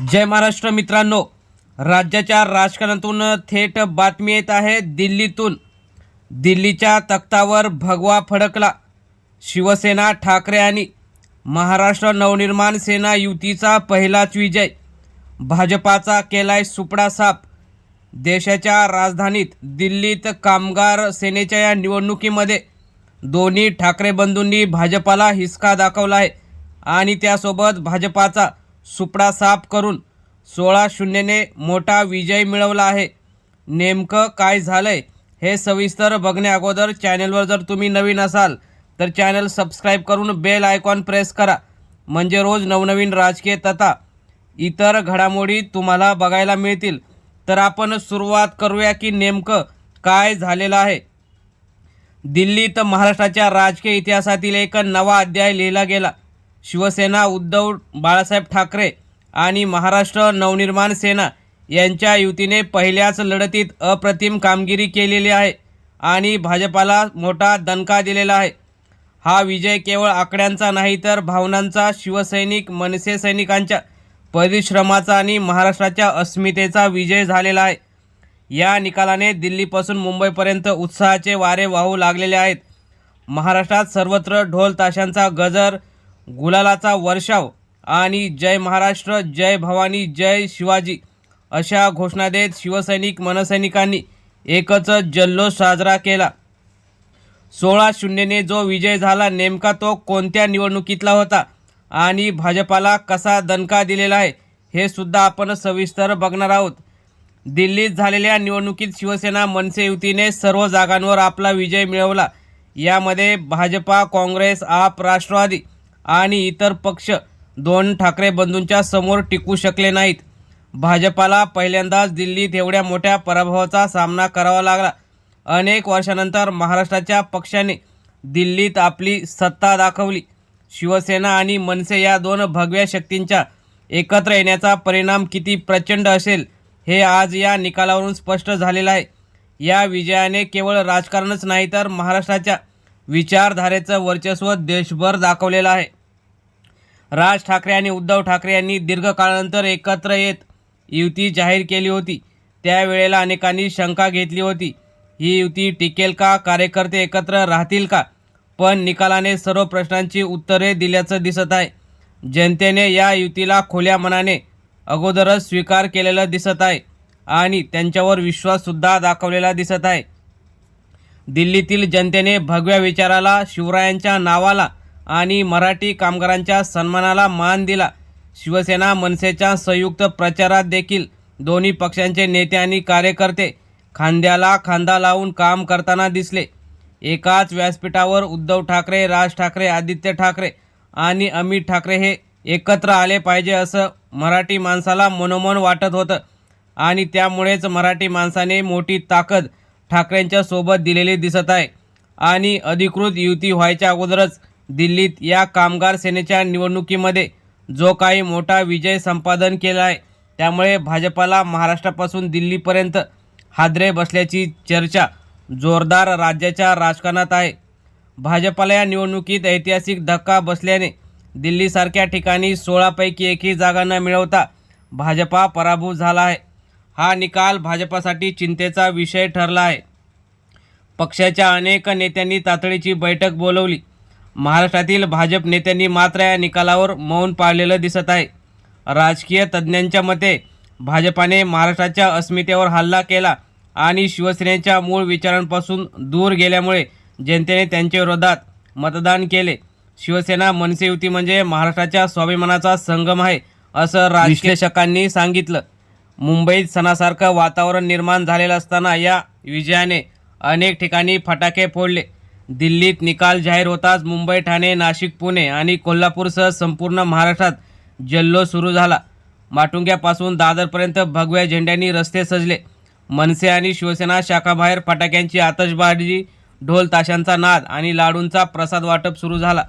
जय महाराष्ट्र मित्रांनो. राज्याच्या राजकारणातून थेट बातमी येत आहे दिल्लीतून. दिल्लीच्या तख्तावर भगवा फडकला. शिवसेना ठाकरे आणि महाराष्ट्र नवनिर्माण सेना युतीचा पहिलाच विजय. भाजपाचा केलाय सुपडा साप. देशाच्या राजधानीत दिल्लीत कामगार सेनेच्या या निवडणुकीमध्ये दोन्ही ठाकरे बंधूंनी भाजपाला हिसका दाखवला आहे आणि त्यासोबत भाजपाचा सुपडा साफ करून सोळा शून्यने मोठा विजय मिळवला आहे. नेमकं काय झालंय हे सविस्तर बघण्या अगोदर चॅनलवर जर तुम्ही नवीन असाल तर चॅनल सबस्क्राईब करून बेल आयकॉन प्रेस करा. म्हणजे रोज नवनवीन राजकीय तथा इतर घडामोडी तुम्हाला बघायला मिळतील. तर आपण सुरुवात करूया की नेमकं काय झालेलं आहे. दिल्लीत महाराष्ट्राच्या राजकीय इतिहासातील एक नवा अध्याय लिहिला गेला. शिवसेना उद्धव बाळासाहेब ठाकरे आणि महाराष्ट्र नवनिर्माण सेना यांच्या युतीने पहिल्याच लढतीत अप्रतिम कामगिरी केलेली आहे आणि भाजपाला मोठा दणका दिलेला आहे. हा विजय केवळ आकड्यांचा नाही तर भावनांचा शिवसैनिक मनसे सैनिकांच्या परिश्रमाचा आणि महाराष्ट्राच्या अस्मितेचा विजय झालेला आहे. या निकालाने दिल्लीपासून मुंबईपर्यंत उत्साहाचे वारे वाहू लागलेले आहेत. महाराष्ट्रात सर्वत्र ढोल ताशांचा गजर गुलालाचा वर्षाव आणि जय महाराष्ट्र जय भवानी जय शिवाजी अशा घोषणा देत शिवसैनिक मनसैनिकांनी एकच जल्लोष साजरा केला. सोळा शून्यने जो विजय झाला नेमका तो कोणत्या निवडणुकीतला होता आणि भाजपाला कसा दणका दिलेला आहे हे सुद्धा आपण सविस्तर बघणार आहोत. दिल्लीत झालेल्या निवडणुकीत शिवसेना मनसे युतीने सर्व जागांवर आपला विजय मिळवला. यामध्ये भाजपा काँग्रेस आप राष्ट्रवादी आणि इतर पक्ष दोन ठाकरे बंधूंच्या समोर टिकू शकले नाहीत. भाजपाला पहिल्यांदाच दिल्लीत एवढ्या मोठ्या पराभवाचा सामना करावा लागला. अनेक वर्षानंतर महाराष्ट्राच्या पक्षाने दिल्लीत आपली सत्ता दाखवली. शिवसेना आणि मनसे या दोन भगव्या शक्तींच्या एकत्र येण्याचा परिणाम किती प्रचंड असेल हे आज या निकालावरून स्पष्ट झालेलं आहे. या विजयाने केवळ राजकारणच नाही तर महाराष्ट्राच्या विचारधारेचं वर्चस्व देशभर दाखवलेलं आहे. राज ठाकरे आणि उद्धव ठाकरे यांनी दीर्घकाळानंतर एकत्र येत युती जाहीर केली होती. त्यावेळेला अनेकांनी शंका घेतली होती. ही युती टिकेल का? कार्यकर्ते एकत्र राहतील का? पण निकालाने सर्व प्रश्नांची उत्तरे दिल्याचं दिसत आहे. जनतेने या युतीला खोल्या मनाने अगोदरच स्वीकार केलेलं दिसत आहे आणि त्यांच्यावर विश्वाससुद्धा दाखवलेला दिसत आहे. दिल्लीतील जनतेने भगव्या विचाराला शिवरायांच्या नावाला आणि मराठी कामगारांच्या सन्मानाला मान दिला. शिवसेना मनसेच्या संयुक्त प्रचारात देखील दोन्ही पक्षांचे नेते आणि कार्यकर्ते खांद्याला खांदा लावून काम करताना दिसले. एकाच व्यासपीठावर उद्धव ठाकरे राज ठाकरे आदित्य ठाकरे आणि अमित ठाकरे हे एकत्र आले पाहिजे असं मराठी माणसाला मनोमन वाटत होतं. आणि त्यामुळेच मराठी माणसाने मोठी ताकद ठाकरेंच्या सोबत दिलेली दिसत आहे. आणि अधिकृत युती व्हायच्या अगोदरच दिल्लीत या कामगार सेनेच्या निवडणुकीमध्ये जो काही मोठा विजय संपादन केला आहे त्यामुळे भाजपाला महाराष्ट्रापासून दिल्लीपर्यंत हादरे बसल्याची चर्चा जोरदार राज्याच्या राजकारणात आहे. भाजपाला या निवडणुकीत ऐतिहासिक धक्का बसल्याने दिल्लीसारख्या ठिकाणी सोळापैकी एकही जागा न मिळवता भाजपा पराभूत झाला आहे. हा निकाल भाजपासाठी चिंतेचा विषय ठरला आहे पक्षाच्या अनेक नेत्यांनी तातडीची बैठक बोलवली. महाराष्ट्रातील भाजप नेत्यांनी मात्र या निकालावर मौन पाळलेलं दिसत आहे. राजकीय तज्ज्ञांच्या मते भाजपाने महाराष्ट्राच्या अस्मितेवर हल्ला केला आणि शिवसेनेच्या मूळ विचारांपासून दूर गेल्यामुळे जनतेने त्यांच्या विरोधात मतदान केले. शिवसेना मनसे युती म्हणजे महाराष्ट्राच्या स्वाभिमानाचा संगम आहे असं राजकीयशकांनी सांगितलं. मुंबईत सणासारखं वातावरण निर्माण झालेलं असताना या विजयाने अनेक ठिकाणी फटाके फोडले. दिल्लीत निकाल जाहीर होताच मुंबई ठाणे नाशिक पुणे आणि कोल्हापूरसह संपूर्ण महाराष्ट्रात जल्लोष सुरू झाला. माटुंग्यापासून दादरपर्यंत भगव्या झेंड्यांनी रस्ते सजले. मनसे आणि शिवसेना शाखाबाहेर फटाक्यांची आतषबाजी ढोल ताशांचा नाद आणि लाडूंचा प्रसाद वाटप सुरू झाला.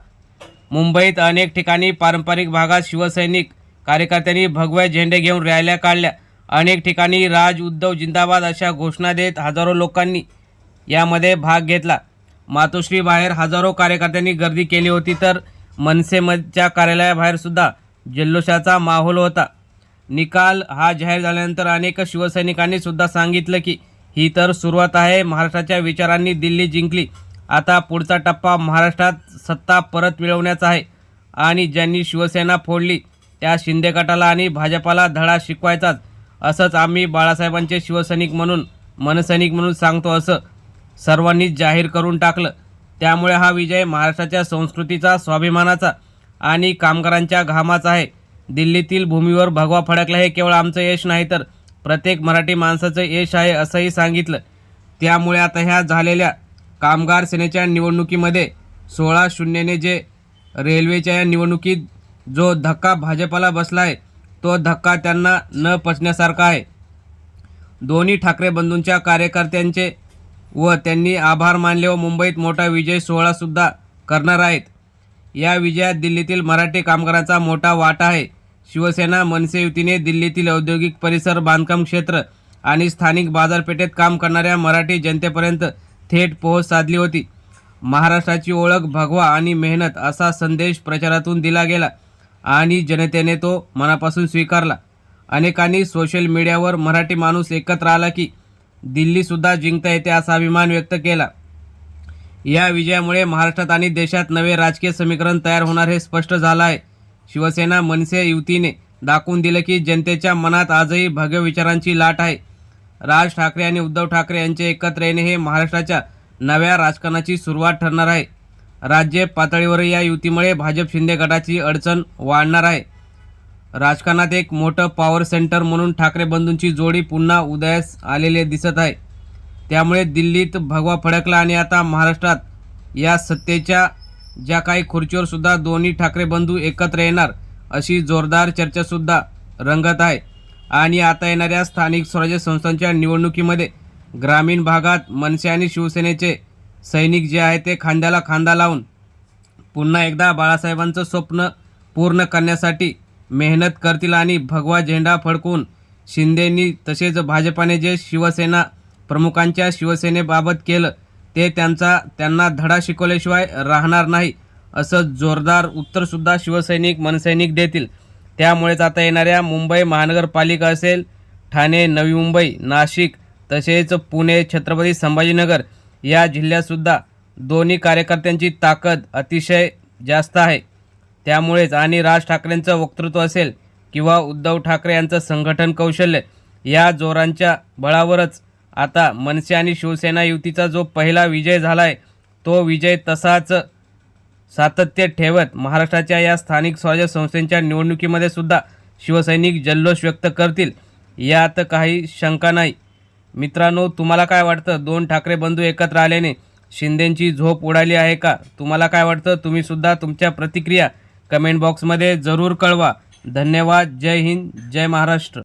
मुंबईत अनेक ठिकाणी पारंपरिक भागात शिवसैनिक कार्यकर्त्यांनी भगव्या झेंडे घेऊन रॅल्या काढल्या. अनेक ठिकाणी राज उद्धव जिंदाबाद अशा घोषणा देत हजारो लोकांनी यामध्ये भाग घेतला. मातोश्री बाहेर हजारो कार्यकर्त्यांनी गर्दी केली होती तर मनसेमच्या कार्यालयाबाहेरसुद्धा जल्लोषाचा माहोल होता. निकाल हा जाहीर झाल्यानंतर अनेक शिवसैनिकांनी सुद्धा सांगितलं की ही तर सुरुवात आहे. महाराष्ट्राच्या विचारांनी दिल्ली जिंकली. आता पुढचा टप्पा महाराष्ट्रात सत्ता परत मिळवण्याचा आहे. आणि ज्यांनी शिवसेना फोडली त्या शिंदे गटाला आणि भाजपाला धडा शिकवायचाच असंच आम्ही बाळासाहेबांचे शिवसैनिक म्हणून मनसैनिक म्हणून सांगतो असं सर्वांनीच जाहीर करून टाकलं. त्यामुळे हा विजय महाराष्ट्राच्या संस्कृतीचा स्वाभिमानाचा आणि कामगारांच्या घामाचा आहे. दिल्लीतील भूमीवर भगवा फडकला हे केवळ आमचं यश नाही तर प्रत्येक मराठी माणसाचं यश आहे असंही सांगितलं. त्यामुळे आता ह्या झालेल्या कामगार सेनेच्या निवडणुकीमध्ये सोळा शून्यने जे रेल्वेच्या या निवडणुकीत जो धक्का भाजपाला बसला आहे तो धक्का त्यांना न पचण्यासारखा आहे. दोन्ही ठाकरे बंधूंच्या कार्यकर्त्यांचे व त्यांनी आभार मानले व मुंबईत मोठा विजय सोहळासुद्धा करणार आहेत. या विजयात दिल्लीतील मराठी कामगारांचा मोठा वाटा आहे. शिवसेना मनसे युतीने दिल्लीतील औद्योगिक परिसर बांधकाम क्षेत्र आणि स्थानिक बाजारपेठेत काम करणाऱ्या मराठी जनतेपर्यंत थेट पोहोच साधली होती. महाराष्ट्राची ओळख भगवा आणि मेहनत असा संदेश प्रचारातून दिला गेला. आणि जनतेने तो मनापासून स्वीकारला. अनेकांनी सोशल मीडियावर मराठी माणूस एकत्र आला की दिल्लीसुद्धा जिंकता येते असा अभिमान व्यक्त केला. या विजयामुळे महाराष्ट्रात आणि देशात नवे राजकीय समीकरण तयार होणार हे स्पष्ट झालं आहे. शिवसेना मनसे युतीने दाखवून दिलं की जनतेच्या मनात आजही भव्य विचारांची लाट आहे. राज ठाकरे आणि उद्धव ठाकरे यांचे एकत्र येणे हे महाराष्ट्राच्या नव्या राजकारणाची सुरुवात ठरणार आहे. राज्य पातळीवर या युतीमुळे भाजप शिंदे गटाची अडचण वाढणार आहे. राजकारणात एक मोठं पॉवर सेंटर म्हणून ठाकरे बंधूंची जोडी पुन्हा उदयास आलेले दिसत आहे. त्यामुळे दिल्लीत भगवा फडकला आणि आता महाराष्ट्रात या सत्तेच्या ज्या काही खुर्चीवर सुद्धा दोन्ही ठाकरे बंधू एकत्र येणार अशी जोरदार चर्चासुद्धा रंगत आहे. आणि आता येणाऱ्या स्थानिक स्वराज्य संस्थांच्या निवडणुकीमध्ये ग्रामीण भागात मनसे आणि शिवसेनेचे सैनिक जे आहे ते खांद्याला खांदा लावून पुन्हा एकदा बाळासाहेबांचं स्वप्न पूर्ण करण्यासाठी मेहनत करतील आणि भगवा झेंडा फडकून शिंदेंनी तसेच भाजपाने जे शिवसेना प्रमुखांच्या शिवसेनेबाबत केलं ते त्यांचा त्यांना धडा शिकवल्याशिवाय राहणार नाही असं जोरदार उत्तरसुद्धा शिवसैनिक मनसैनिक देतील. त्यामुळेच आता येणाऱ्या मुंबई महानगरपालिका असेल ठाणे नवी मुंबई नाशिक तसेच पुणे छत्रपती संभाजीनगर या जिल्ह्यातसुद्धा दोन्ही कार्यकर्त्यांची ताकद अतिशय जास्त आहे. त्यामुळेच आणि राज ठाकरेंचं वक्तृत्व असेल किंवा उद्धव ठाकरे यांचं संघटन कौशल्य या जोरांच्या बळावरच आता मनसे आणि शिवसेना युतीचा जो पहिला विजय झाला आहे तो विजय तसाच सातत्य ठेवत महाराष्ट्राच्या या स्थानिक स्वराज्य संस्थेच्या निवडणुकीमध्ये सुद्धा शिवसैनिक जल्लोष व्यक्त करतील. यात काही शंका नाही. मित्रांनो तुम्हाला काय वाटतं? दोन ठाकरे बंधू एकत्र आल्याने शिंदेंची झोप उडाली आहे का? तुम्हाला काय वाटतं? तुम्हीसुद्धा तुमच्या प्रतिक्रिया कमेंट बॉक्समध्ये जरूर कळवा. धन्यवाद. जय हिंद. जय महाराष्ट्र.